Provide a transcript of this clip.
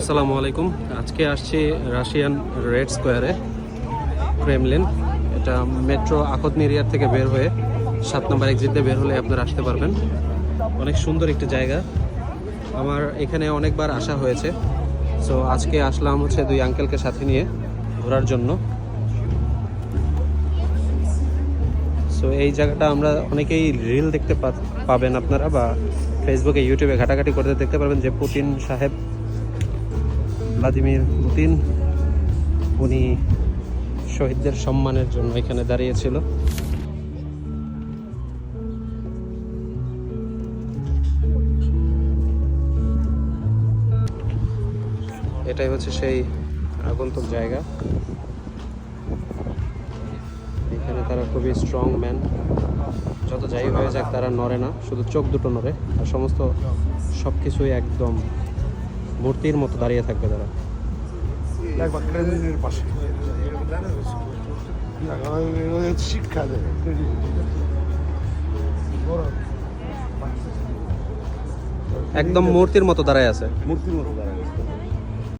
আসসালামু আলাইকুম। আজকে আসছি রাশিয়ান রেড স্কোয়ারে, ক্রেমলিন। এটা মেট্রো আখতনি এরিয়ার থেকে বের হয়ে সাত নম্বর এক্সিট বের হলে আপনারা আসতে পারবেন। অনেক সুন্দর একটি জায়গা। আমার এখানে অনেকবার আসা হয়েছে। সো আজকে আসলাম হচ্ছে দুই আঙ্কেলকে সাথে নিয়ে ঘোরার জন্য। সো এই জায়গাটা আমরা অনেকেই রিল দেখতে পাবেন আপনারা বা ফেসবুকে ইউটিউবে ঘাটাঘাটি করতে দেখতে পারবেন যে পুতিন সাহেব ভ্লাদিমির পুতিন। উনি শহীদদের সম্মানের জন্য এখানে দাঁড়িয়েছিল। এটাই হচ্ছে সেই আগন্তুক জায়গা। এখানে তারা খুবই স্ট্রং ম্যান যত যাই হয়ে যাক, তারা নড়ে না। শুধু চোখ দুটো নড়ে। আর সমস্ত সব কিছুই একদম মূর্তির মতো দাঁড়িয়ে থাকবে তারা। পাশে। শিক্ষা দেবে একদম মূর্তির মতো দাঁড়ায় আছে। মূর্তির মতো দাঁড়ায়।